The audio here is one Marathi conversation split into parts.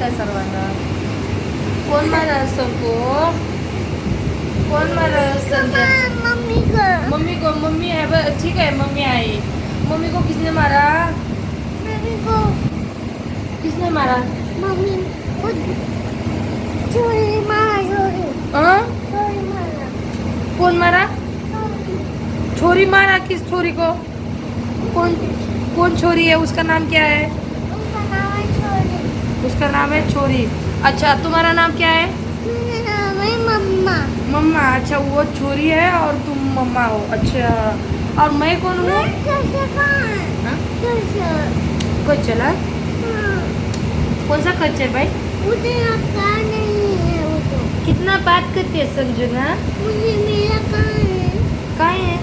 काय सर्वांना. कोण संजय मम्मी को मम्मी को मम्मी है ठीक है मम्मी आई मम्मी को किसने मारा? मम्मी को किसने मारा? मम्मी चोरी चोरी मारा? कौन मारा छोरी मारा किस छोरी को? कौन कौन छोरी है? उसका नाम क्या है? उसका नाम है छोरी अच्छा तुम्हारा नाम क्या है? मम्मा। मम्मा अच्छा वो छोरी है और तुम मम्मा हो। अच्छा और मैं कौन हूँ? कहाँ हाँ? कच्चर है। कौन सा कच्चर भाई? मुझे नहीं है वो तो। कितना बात करते हैं संजना मुझे मेरा कहाँ है? कहाँ है?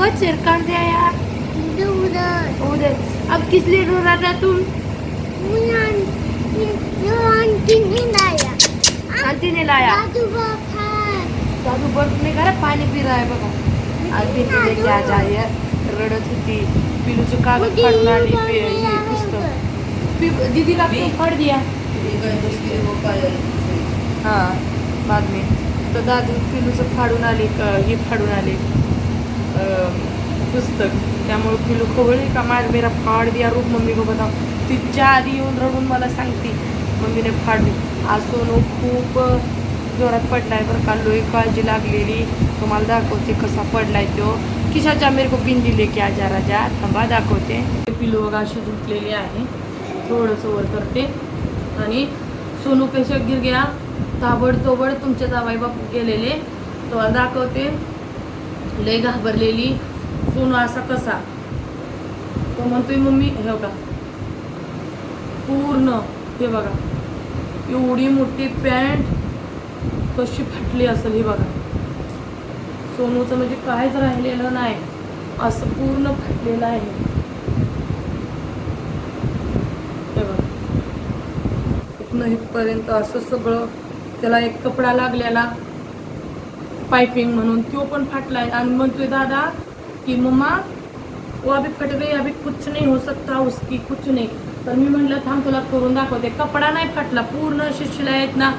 कच्चर कहाँ से आया? उधर। उधर। अब किस लिए रो रहा था तुम? ने लाया. ने दादू ने पाणी पी रहा है बघा तिने क्या जाय रडत होती. पिलूचं कागद फाडून हे है पुस्तक दीदीला फाड़ दिया. हा बाद में. तर दादू पिलूचं फाडून आली हे फाडून आले. पुस्तक. त्यामुळे पिलू खवळली का मार मेरा फाड दिया रूप मम्मी को बताओ तिच्या आधी येऊन रडून मला सांगते मम्मीने फाडली आज सोनू खूप जोरात पडलाय बरं का लोही काळजी लागलेली. तुम्हाला दाखवते कसा पडलाय तो. किशाच्या मेरे को बिंदी लेके आजा राजा थांबा दाखवते. पिलो बघा अशी धुतलेली आहे. थोडंसं वर करते. आणि सोनू कैसे गिर गया. ताबडतोबड तुमचे जावाई बापू गेलेले. तो दाखवते. लय घाबरलेली. सोनू असा कसा. तो म्हणतोय मम्मी हे का पूर्ण. हे बघा. एवढी मोठी पॅन्ट कशी फाटली असेल हे बघा. सोनूचं म्हणजे काहीच राहिलेलं नाही. असं पूर्ण फाटलेलं आहे. बघा. इथनं इथपर्यंत असं सगळं त्याला एक कपडा लागलेला. पाइपिंग म्हणून तो पण फाटलाय. आणि म्हणतोय दादा की मम्मा वो अभी फट गई अभी कुछ नहीं हो सकता उसकी कुछ नहीं. तर मी म्हटलं थांब तुला करून दाखवते. कपडा नाही फाटला पूर्ण असे शिलाई आहेत ना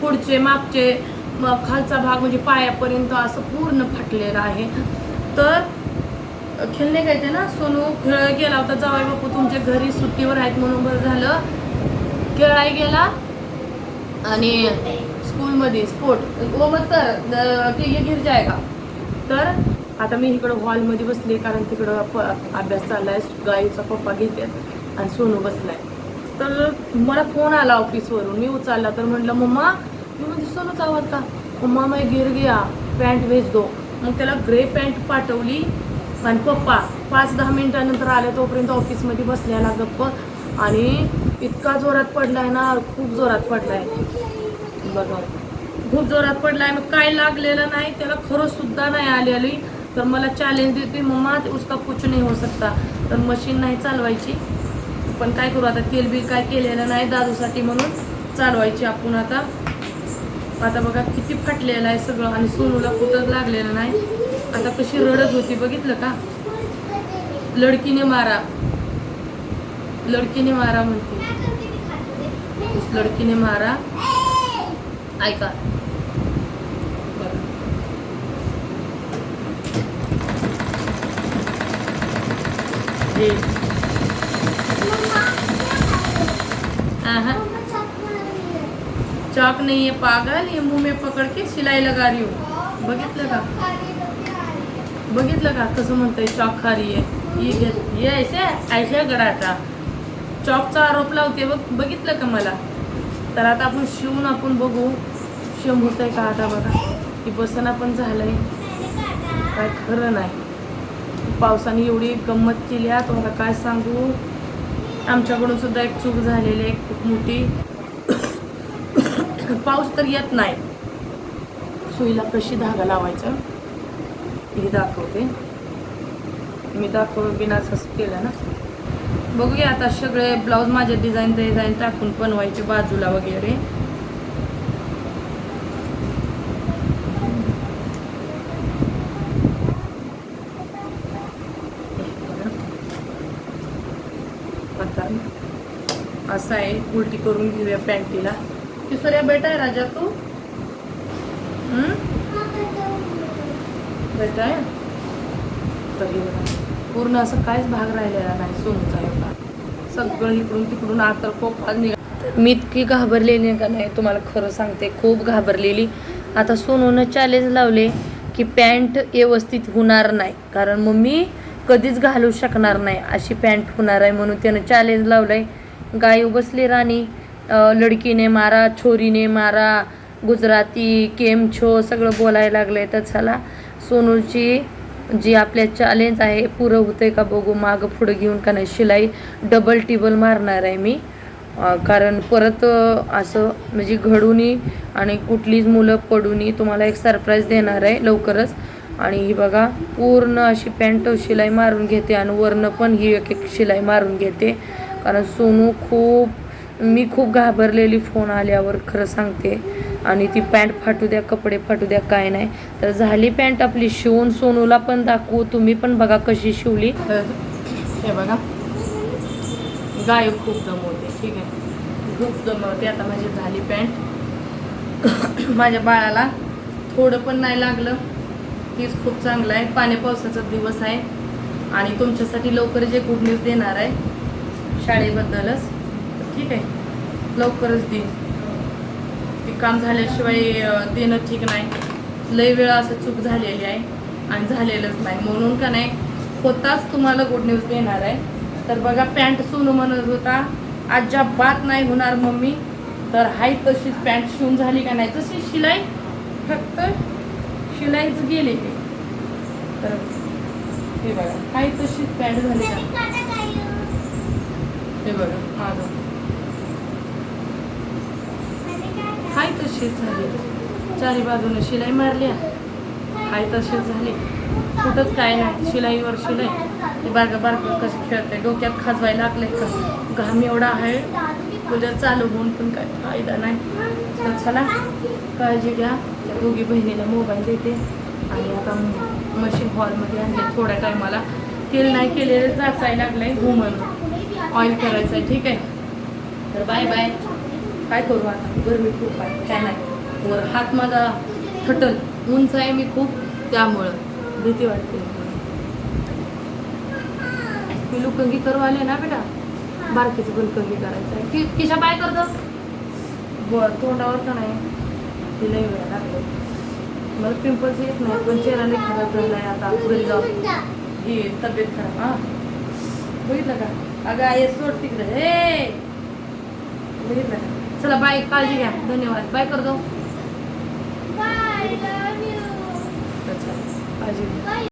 पुढचे मागचे मग खालचा भाग म्हणजे पायापर्यंत असं पूर्ण फाटलेलं आहे. तर खेळणे काय ते ना सोनू खेळ गेला होता जावाय बापू तुमच्या घरी सुट्टीवर आहेत म्हणून बरं झालं. खेळाय गेला आणि स्कूलमध्ये स्पोर्ट ओ मग तर ते ये का? तर आता मी इकडं हॉलमध्ये बसले कारण तिकडं प अभ्यास आहे गाईचा पप्पा घेते आणि सोनू बसलाय. तर मला फोन आला ऑफिसवरून मी उचलला तर म्हटलं मम्मा मी म्हणजे सोनूचा आवाज का? मम्मा मैं गिर गया पॅन्ट भेज दो मग त्याला ग्रे पॅन्ट पाठवली आणि पप्पा पाच दहा मिनिटानंतर आले तोपर्यंत ऑफिसमध्ये बसल्याला गप्प. आणि इतका जोरात पडलाय ना खूप जोरात पडलाय. बघा. खूप जोरात पडलाय मग काय लागलेलं नाही त्याला खरं सुद्धा नाही आलेली तर मला चॅलेंज देते मम्मा उसका कुछ नाही हो सकता. तर मशीन नाही चालवायची. पण काय करू आता तेल बिल काय केलेलं नाही दादूसाठी म्हणून चालवायची आपण आता. आता बघा किती फाटलेलं आहे सगळं आणि सोनूला कुठंच लागलेलं नाही. आता कशी रडत होती बघितलं का? लडकीने मारा. लडकीने मारा म्हणते. लडकीने मारा. ऐका. बघा. हे मम्मा आहा, मम्मा चप्पल नहीं है पागल. ये मुंह में पकड़ के सिलाई लगा रही हूँ. बघितलं का? बघितलं का? कसं म्हणतंय चॉक खारी आहे. ये घे. ये ऐसे ऐसे गडाटा. चॉकचा आरोप लावते बघ. बघितलं का मला? तर आता आपण शिवून आपण बघू. शिवून होत आहे का आता बघा? की बसना पण झालंय. काय खरं नाही. पावसाने एवढी गंमत केली आहे. तुम्हाला काय सांगू? आमच्याकडून सुद्धा एक चूक झालेली आहे खूप मोठी. पाऊस तर येत नाही. सुईला कशी धागा लावायचा? हे दाखवते. मी दाखव बिनाच असं केलं ना. बघूया आता सगळे ब्लाऊज माझे डिझाईन डिझाईन टाकून बनवायचे बाजूला वगैरे आता असं आहे. उलटी करून घेऊया पॅन्टीला. किसोऱ्या बेटा आहे राजा तू? हम्म? बेटा आहे? तर पूर्ण असं काहीच भाग राहिलेला नाही सोनूचा एवढा. सगळं इकडून तिकडून आता कोपात निघा. मी इतकी घाबरलेली का नाही तुम्हाला खरं सांगते. खूप घाबरलेली. आता सोनूनं चॅलेंज लावले की पॅन्ट व्यवस्थित होणार नाही. कारण मग मी कधीच घालू शकणार नाही. अशी पॅन्ट होणार आहे म्हणून त्यानं चॅलेंज लावलंय. गाय बसली राणी. लडकीने मारा छोरीने मारा गुजराती केम छो सगळं बोलायला लागलंय तर चला. सोनूची जी आपल्या चॅलेंज आहे पुरं होतंय का बघू मागं पुढं घेऊन का नाही शिलाई डबल टिबल मारणार आहे मी. कारण परत असं म्हणजे घडूनही आणि कुठलीच मुलं पडूनही तुम्हाला एक सरप्राईज देणार आहे लवकरच. आणि ही बघा पूर्ण अशी पॅन्ट शिलाई मारून घेते आणि वरनं पण ही एक एक शिलाई मारून घेते. कारण सोनू खूप मी खूप घाबरलेली फोन आल्यावर खरं सांगते. आणि ती पॅन्ट फाटू द्या कपडे फाटू द्या काय नाही. तर झाली पॅन्ट आपली शिवून सोनूला पण दाखवू. तुम्ही पण बघा कशी शिवली. हे बघा. गाय खूप दमवते ठीक आहे. खूप दमवते. आता माझी झाली पॅन्ट माझ्या बाळाला थोडं पण नाही लागलं. तीच खूप चांगलं आहे. पाण्या पावसाचा दिवस आहे. आणि तुमच्यासाठी लवकर जे गुड न्यूज देणार आहे शाळेबद्दलच. ठीक आहे. लवकरच देईन. ते काम झाल्याशिवाय देणं ठीक नाही. लय वेळा असं चूक झालेली आहे आणि झालेलंच नाही. म्हणून का नाही होताच तुम्हाला गुड न्यूज देणार आहे. तर बघा पॅन्ट सोनू म्हणत होता अजिबात नाही होणार मम्मी. तर हाय तशीच पॅन्ट शिवून झाली का नाही? तशी शिलाई फक्त शिलाईच गेली ते. तर हे बघा हाय तशीच पॅन्ट झाली का हे बघा. माझं हाय तशीच झाली. चारी बाजूने शिलाई मारल्या हाय तशीच झाली. कुठंच काय नाही. शिलाईवर शिलाई. ते बारकं बारकं कसं खेळते डोक्यात खाजवायला लागलंय का घाम एवढा आहे. उद्या चालू होऊन पण काय फायदा नाही. तर चला काळजी घ्या. त्या दोघी बहिणीला मोबाईल देते. आणि आता मशीन हॉलमध्ये आणले. थोड्या टायमाला. तेल नाही केलेलं जाचायला लागलंय. घुमन. ऑइल करायचं आहे ठीक आहे? तर बाय बाय. काय करू आता? गरमी खूप आहे. काय नाही. वर हात माझा थटल उंच आहे मी खूप त्यामुळं. भीती वाटते. मी लुकंगी करू आले ना बेटा? बारकीचं पण कंगी करायचं आहे. की किशा बाय करतस? बर तोंडावर का नाही? ते लई लागले मला पिंपल्स येत नाही पण चेहरा नाही खराब झालाय आता. घरी जाऊ ही तब्येत खराब हा? बघितलं का अगं आहे सोड तिकडे हे बघितलं का चला बाय काळजी घ्या धन्यवाद। बाय करतो. अच्छा काळजी घ्या